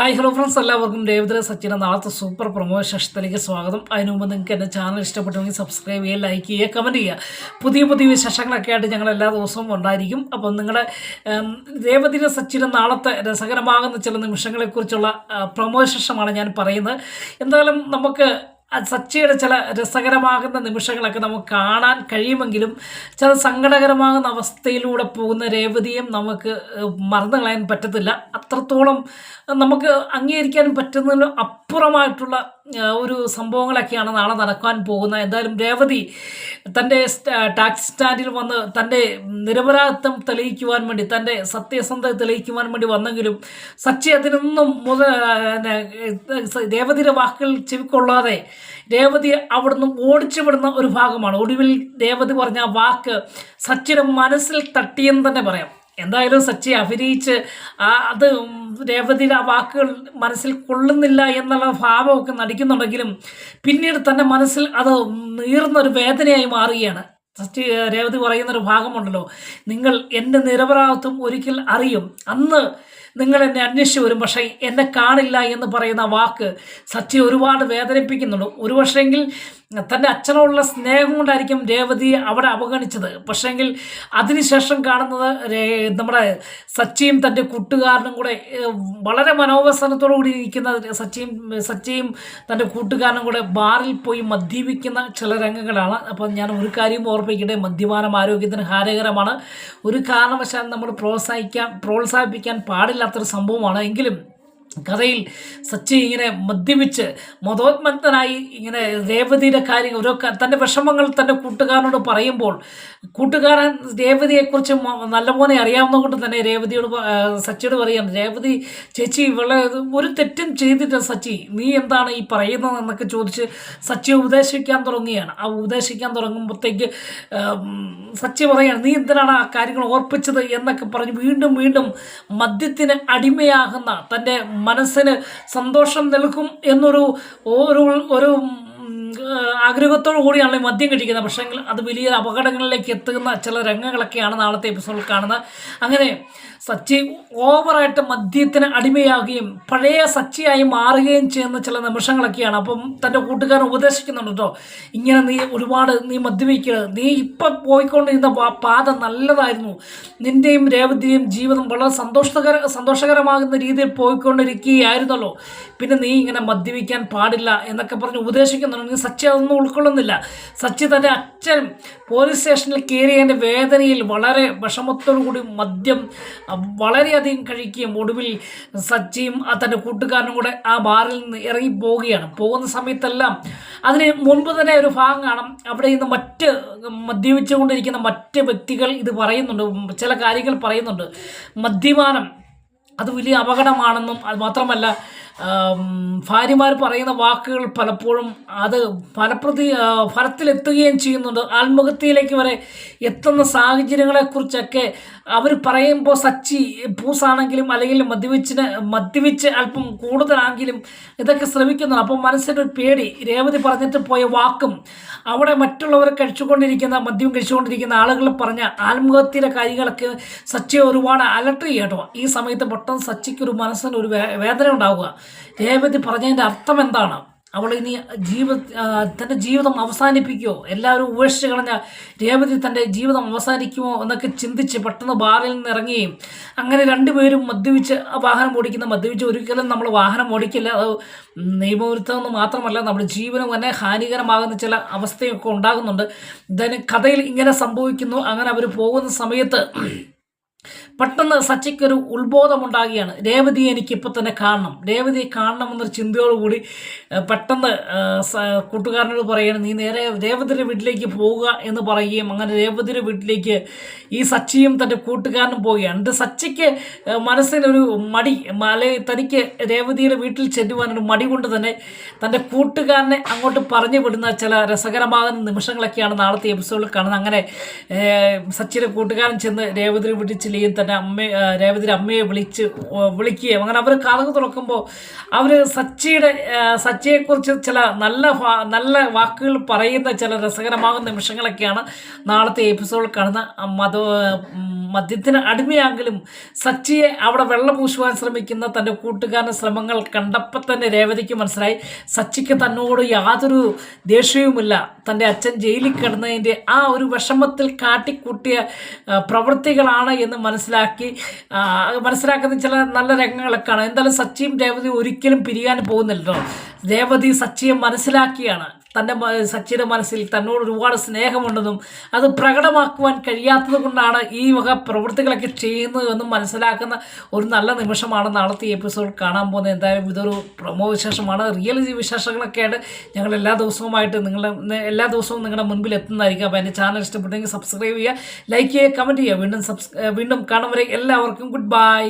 Hi hello friends എല്ലാവർക്കും ദേവദ്ര സച്ചിന്റെ നാളത്തെ സൂപ്പർ പ്രൊമോ സെഷത്തിലേക്ക് സ്വാഗതം. അതിനു മുമ്പ് നിങ്ങൾക്ക് എന്റെ ചാനൽ ഇഷ്ടപ്പെട്ടുവെങ്കിൽ സബ്സ്ക്രൈബ് ചെയ്യുക ലൈക്ക് ചെയ്യുക കമന്റ് ചെയ്യുക. പുതിയ പുതിയ വിശേഷങ്ങളൊക്കെ ആയിട്ട് ഞങ്ങൾ എല്ലാ ദിവസവും ഉണ്ടായിരിക്കും. അപ്പം നിങ്ങളുടെ ദേവദിന സച്ചിന്റെ നാളത്തെ രസകരമാകുന്ന ചില നിമിഷങ്ങളെക്കുറിച്ചുള്ള പ്രൊമോ സെഷമാണ് ഞാൻ പറയുന്നത്. എന്തായാലും നമുക്ക് സച്ചിയുടെ ചില രസകരമാകുന്ന നിമിഷങ്ങളൊക്കെ നമുക്ക് കാണാൻ കഴിയുമെങ്കിലും ചില സങ്കടകരമാകുന്ന അവസ്ഥയിലൂടെ പോകുന്ന രേവതിയും നമുക്ക് മറന്നു കളയാൻ പറ്റത്തില്ല. അത്രത്തോളം നമുക്ക് അംഗീകരിക്കാൻ പറ്റുന്നതിനും അപ്പുറമായിട്ടുള്ള ഒരു സംഭവങ്ങളൊക്കെയാണ് നാളെ നടക്കാൻ പോകുന്നത്. എന്തായാലും രേവതി തന്റെ ടാക്സ് സ്റ്റാൻഡിൽ വന്ന് തന്റെ നിരപരാധിത്വം തെളിയിക്കുവാൻ വേണ്ടി തന്റെ സത്യസന്ധത തെളിയിക്കുവാൻ വേണ്ടി വന്നെങ്കിലും സച്ചി അതിനൊന്നും മുത രേവതിയുടെ വാക്കുകൾ ചെവിക്കൊള്ളാതെ രേവതി അവിടുന്ന് ഓടിച്ചു ഒരു ഭാഗമാണ്. ഒടുവിൽ രേവതി പറഞ്ഞ വാക്ക് സച്ചിയുടെ മനസ്സിൽ തട്ടിയെന്ന് തന്നെ പറയാം. എന്തായാലും സച്ചി അഭിനയിച്ച് അത് രേവതിയുടെ ആ വാക്കുകൾ മനസ്സിൽ കൊള്ളുന്നില്ല എന്നുള്ള ഭാവമൊക്കെ നടിക്കുന്നുണ്ടെങ്കിലും പിന്നീട് തന്റെ മനസ്സിൽ അത് നീറുന്നൊരു വേദനയായി മാറുകയാണ്. സച്ചി രേവതി പറയുന്നൊരു ഭാഗമുണ്ടല്ലോ നിങ്ങൾ എന്റെ നിരപരാധിത്വം ഒരിക്കൽ അറിയും. അന്ന് നിങ്ങൾ എന്നെ അന്വേഷിച്ച് വരും. പക്ഷേ എന്നെ കാണില്ല എന്ന് പറയുന്ന വാക്ക് സച്ചി ഒരുപാട് വേദനിപ്പിക്കുന്നുണ്ട്. ഒരു പക്ഷേങ്കിൽ തന്റെ അച്ഛനോടുള്ള സ്നേഹം കൊണ്ടായിരിക്കും രേവതി അവിടെ അവഗണിച്ചത്. പക്ഷേങ്കിൽ അതിനുശേഷം കാണുന്നത് നമ്മുടെ സച്ചിയും തന്റെ കൂട്ടുകാരനും കൂടെ വളരെ മനോവസനത്തോടു കൂടി ഇരിക്കുന്ന സച്ചിയും സച്ചിയും തന്റെ കൂട്ടുകാരനും കൂടെ ബാറിൽ പോയി മദ്യപിക്കുന്ന ചില രംഗങ്ങളാണ്. അപ്പം ഞാൻ ഒരു കാര്യം ഓർപ്പിക്കട്ടെ മദ്യപാനം ആരോഗ്യത്തിന് ഹാനികരമാണ്. ഒരു കാരണവശാലും നമ്മൾ പ്രോത്സാഹിക്കാൻ പ്രോത്സാഹിപ്പിക്കാൻ പാടില്ലാത്തൊരു സംഭവമാണ്. എങ്കിലും കഥയിൽ സച്ചി ഇങ്ങനെ മദ്യപിച്ച് മതോന്മത്തനായി ഇങ്ങനെ രേവതിയുടെ കാര്യം ഓരോ തന്റെ വിഷമങ്ങൾ തന്റെ കൂട്ടുകാരനോട് പറയുമ്പോൾ കൂട്ടുകാരൻ രേവതിയെക്കുറിച്ച് നല്ലപോലെ അറിയാവുന്നത് കൊണ്ട് തന്നെ രേവതിയോട് സച്ചിയോട് പറയാം രേവതി ചേച്ചി വളരെ ഒരു തെറ്റും ചെയ്തിട്ട് സച്ചി. നീ എന്താണ് ഈ പറയുന്നത് എന്നൊക്കെ ചോദിച്ച് സച്ചി ഉപദേശിക്കാൻ തുടങ്ങുകയാണ്. ആ ഉപദേശിക്കാൻ തുടങ്ങുമ്പോഴത്തേക്ക് സച്ചി പറയാണ് നീ എന്തിനാണ് ആ കാര്യങ്ങൾ ഓർപ്പിച്ചത്? എന്നൊക്കെ പറഞ്ഞ് വീണ്ടും വീണ്ടും മദ്യത്തിന് അടിമയാകുന്ന തന്റെ മനസ്സിന് സന്തോഷം നൽകും എന്നൊരു ഒരു ഒരു ആഗ്രഹത്തോടു കൂടിയാണ് ഈ മദ്യം കഴിക്കുന്നത്. പക്ഷേ അത് വലിയ അപകടങ്ങളിലേക്ക് എത്തുന്ന ചില രംഗങ്ങളൊക്കെയാണ് നാളത്തെ എപ്പിസോഡിൽ കാണുന്നത്. അങ്ങനെ സച്ചി ഓവറായിട്ട് മദ്യത്തിന് അടിമയാകുകയും പഴയ സച്ചിയായി മാറുകയും ചെയ്യുന്ന ചില നിമിഷങ്ങളൊക്കെയാണ്. അപ്പം തന്റെ കൂട്ടുകാരൻ ഉപദേശിക്കുന്നുണ്ട് കേട്ടോ ഇങ്ങനെ നീ ഒരുപാട് നീ മദ്യപിക്കരുത്. നീ ഇപ്പം പോയിക്കൊണ്ടിരുന്ന പാത നല്ലതായിരുന്നു. നിന്റെയും രേവതിയും ജീവിതം വളരെ സന്തോഷകര സന്തോഷകരമാകുന്ന രീതിയിൽ പോയിക്കൊണ്ടിരിക്കുകയായിരുന്നല്ലോ. പിന്നെ നീ ഇങ്ങനെ മദ്യപിക്കാൻ പാടില്ല എന്നൊക്കെ പറഞ്ഞ് ഉപദേശിക്കുന്നുണ്ടെങ്കിൽ സച്ചി അതൊന്നും ഉൾക്കൊള്ളുന്നില്ല. സച്ചി തന്റെ അച്ഛൻ പോലീസ് സ്റ്റേഷനിൽ കയറിയതിന്റെ വേദനയിൽ വളരെ വിഷമത്തോടു കൂടി മദ്യം വളരെയധികം കഴിക്കുകയും ഒടുവിൽ സച്ചിയും തന്റെ കൂട്ടുകാരനും കൂടെ ആ ബാറിൽ നിന്ന് ഇറങ്ങി പോവുകയാണ്. പോകുന്ന സമയത്തെല്ലാം അതിന് മുൻപ് തന്നെ ഒരു ഭാഗം കാണാം. അവിടെ ഇന്ന് മറ്റ് മദ്യപിച്ചുകൊണ്ടിരിക്കുന്ന മറ്റ് വ്യക്തികൾ ഇത് പറയുന്നുണ്ട്. ചില കാര്യങ്ങൾ പറയുന്നുണ്ട്. മദ്യപാനം അത് വലിയ അപകടമാണെന്നും അത് മാത്രമല്ല ഭാര്യമാർ പറയുന്ന വാക്കുകൾ പലപ്പോഴും അത് ഫലപ്രതി ഫലത്തിലെത്തുകയും ചെയ്യുന്നുണ്ട്. ആത്മഹത്യയിലേക്ക് വരെ എത്തുന്ന സാഹചര്യങ്ങളെക്കുറിച്ചൊക്കെ അവർ പറയുമ്പോൾ സച്ചി പൂസാണെങ്കിലും അല്ലെങ്കിൽ മദ്യപിച്ചിന് മദ്യപിച്ച് അല്പം കൂടുതലാണെങ്കിലും ഇതൊക്കെ ശ്രമിക്കുന്നുണ്ട്. അപ്പം മനസ്സിന്റെ ഒരു പേടി. രേവതി പറഞ്ഞിട്ട് പോയ വാക്കും അവിടെ മറ്റുള്ളവർ കഴിച്ചുകൊണ്ടിരിക്കുന്ന മദ്യം കഴിച്ചുകൊണ്ടിരിക്കുന്ന ആളുകൾ പറഞ്ഞ ആത്മഹത്യയുടെ കാര്യങ്ങളൊക്കെ സച്ചിയെ ഒരുപാട് അലർട്ട് ചെയ്യട്ടോ ഈ സമയത്ത് പെട്ടെന്ന് സച്ചിക്ക് ഒരു ഒരു വേദന ഉണ്ടാവുക. രേവതി പറഞ്ഞതിന്റെ അർത്ഥം എന്താണ്? അവൾ ഇനി ജീവിത തന്റെ ജീവിതം അവസാനിപ്പിക്കുമോ എല്ലാവരും ഉപേക്ഷിച്ച് കളഞ്ഞ രേവതി തന്റെ ജീവിതം അവസാനിക്കുമോ എന്നൊക്കെ ചിന്തിച്ച് പെട്ടെന്ന് ബാറിൽ നിന്ന് ഇറങ്ങുകയും അങ്ങനെ രണ്ടുപേരും മദ്യപിച്ച് വാഹനം ഓടിക്കുന്ന മദ്യപിച്ച് ഒരിക്കലും നമ്മൾ വാഹനം ഓടിക്കില്ല. അത് നിയമവിരുദ്ധമെന്ന് മാത്രമല്ല നമ്മുടെ ജീവനും തന്നെ ഹാനികരമാകുന്ന ചില അവസ്ഥയൊക്കെ ഉണ്ടാകുന്നുണ്ട്. ദൻ കഥയിൽ ഇങ്ങനെ സംഭവിക്കുന്നു. അങ്ങനെ അവർ പോകുന്ന സമയത്ത് പെട്ടെന്ന് സച്ചിക്കൊരു ഉത്ബോധമുണ്ടാകുകയാണ്. രേവതിയെ എനിക്ക് ഇപ്പം തന്നെ കാണണം. രേവതിയെ കാണണം എന്നൊരു ചിന്തയോടുകൂടി പെട്ടെന്ന് കൂട്ടുകാരനോട് പറയുകയാണ് നീ നേരെ രേവതിയുടെ വീട്ടിലേക്ക് പോവുക എന്ന് പറയുകയും അങ്ങനെ രേവതിയുടെ വീട്ടിലേക്ക് ഈ സച്ചിയും തന്റെ കൂട്ടുകാരനും പോവുകയാണ്. സച്ചിക്ക് ഏഹ്, മനസ്സിനൊരു മടി അല്ലെ തനിക്ക് രേവതിയുടെ വീട്ടിൽ ചെല്ലുവാനൊരു മടി കൊണ്ട് തന്നെ തന്റെ കൂട്ടുകാരനെ അങ്ങോട്ട് പറഞ്ഞു വിടുന്ന ചില രസകരമാകുന്ന നിമിഷങ്ങളൊക്കെയാണ് നാളത്തെ എപ്പിസോഡിൽ കാണുന്നത്. അങ്ങനെ സച്ചിയുടെ കൂട്ടുകാരൻ ചെന്ന് രേവതിയുടെ വീട്ടിൽ ചെല്ലുകയും തന്നെ അമ്മ രേവതിയുടെ അമ്മയെ വിളിച്ച് വിളിക്കുകയും അങ്ങനെ അവർ കഥക് തുറക്കുമ്പോൾ അവർ സച്ചിയുടെ സച്ചിയെക്കുറിച്ച് ചില നല്ല നല്ല വാക്കുകൾ പറയുന്ന ചില രസകരമാകുന്ന നിമിഷങ്ങളൊക്കെയാണ് നാളത്തെ എപ്പിസോഡിൽ കാണുന്ന മത മദ്യത്തിന് അടിമയാങ്കിലും സച്ചിയെ അവിടെ വെള്ളം പൂശുവാൻ ശ്രമിക്കുന്ന തന്റെ കൂട്ടുകാരന്റെ ശ്രമങ്ങൾ കണ്ടപ്പോൾ തന്നെ രേവതിക്ക് മനസ്സിലായി. സച്ചിക്ക് തന്നോട് യാതൊരു ദേഷ്യവുമില്ല. തന്റെ അച്ഛൻ ജയിലിൽ കിടന്നതിന്റെ ആ ഒരു വിഷമത്തിൽ കാട്ടിക്കൂട്ടിയ പ്രവൃത്തികളാണ് എന്ന് മനസ്സിലാക്കി ആ, മനസ്സിലാക്കുന്ന ചില നല്ല രംഗങ്ങളൊക്കെ കാണാം. എന്തായാലും സച്ചിയും രേവതിയും ഒരിക്കലും പിരിയാൻ പോകുന്നില്ലല്ലോ. രേവതി സച്ചിയെ മനസ്സിലാക്കിയാണ്. തന്റെ സച്ചിയുടെ മനസ്സിൽ തന്നോട് ഒരുപാട് സ്നേഹമുണ്ടെന്നും അത് പ്രകടമാക്കുവാൻ കഴിയാത്തത് കൊണ്ടാണ് ഈ വക പ്രവൃത്തികളൊക്കെ ചെയ്യുന്നതെന്നും മനസ്സിലാക്കുന്ന ഒരു നല്ല നിമിഷമാണ് നാളത്തെ എപ്പിസോഡ് കാണാൻ പോകുന്നത്. എന്തായാലും ഇതൊരു പ്രമോ വിശേഷമാണ്. റിയൽ വിശേഷങ്ങളൊക്കെയാണ് ഞങ്ങൾ എല്ലാ ദിവസവുമായിട്ട് നിങ്ങളുടെ എല്ലാ ദിവസവും നിങ്ങളുടെ മുൻപിൽ എത്തുന്നതായിരിക്കും. അപ്പോൾ എന്റെ ചാനൽ ഇഷ്ടപ്പെട്ടെങ്കിൽ സബ്സ്ക്രൈബ് ചെയ്യുക ലൈക്ക് ചെയ്യുക കമന്റ് ചെയ്യുക. വീണ്ടും സബ്സ് വീണ്ടും കാണും വരെ എല്ലാവർക്കും ഗുഡ് ബൈ